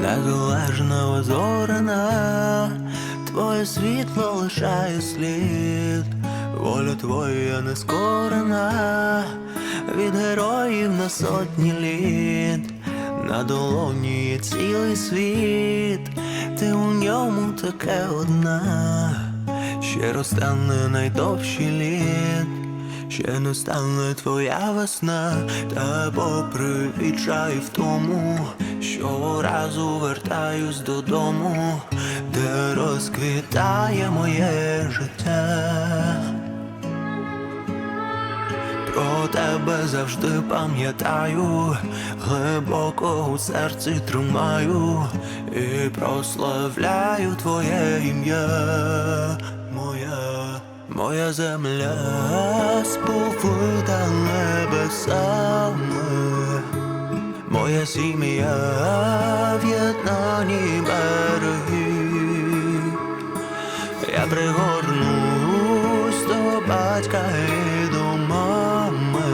Незалежна озорена, твоє світло лишає слід, воля твоя нескорена, від героїв на сотні літ, на долоні є цілий світ, ти у ньому таке одна, ще розтане найдовший літ. Ще не твоя весна, та попри відчай в тому, щоразу вертаюсь додому, де розквітає моє життя. Про тебе завжди пам'ятаю, глибоко у серці тримаю і прославляю твоє ім'я, моя земля сповита небесами, моя сім'я в єднанні береги. Я пригорнусь до батька і до мами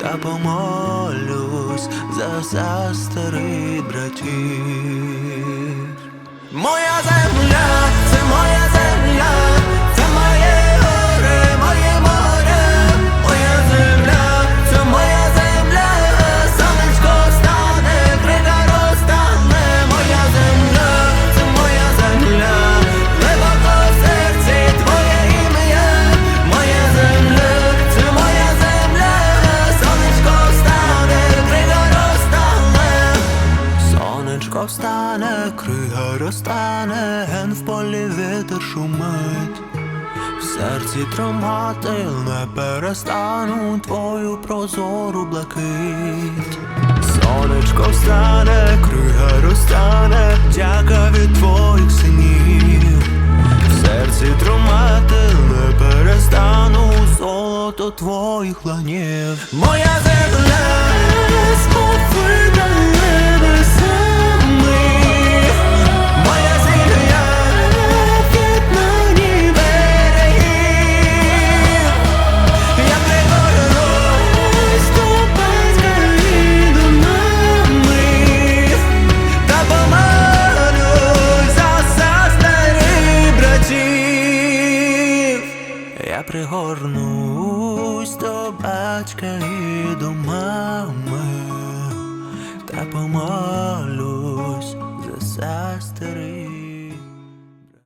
та помолюсь за сестри братів. Моя Сонечко встане, крига розтане, ген в полі вітер шумить. В серці тримати не перестану твою прозору блакить. Сонечко встане, крига розтане, дяка від твоїх синів. В серці тримати не перестану золото твоїх ланів. Моя земля Я пригорнусь до батька і до мами, та помолюсь за сестри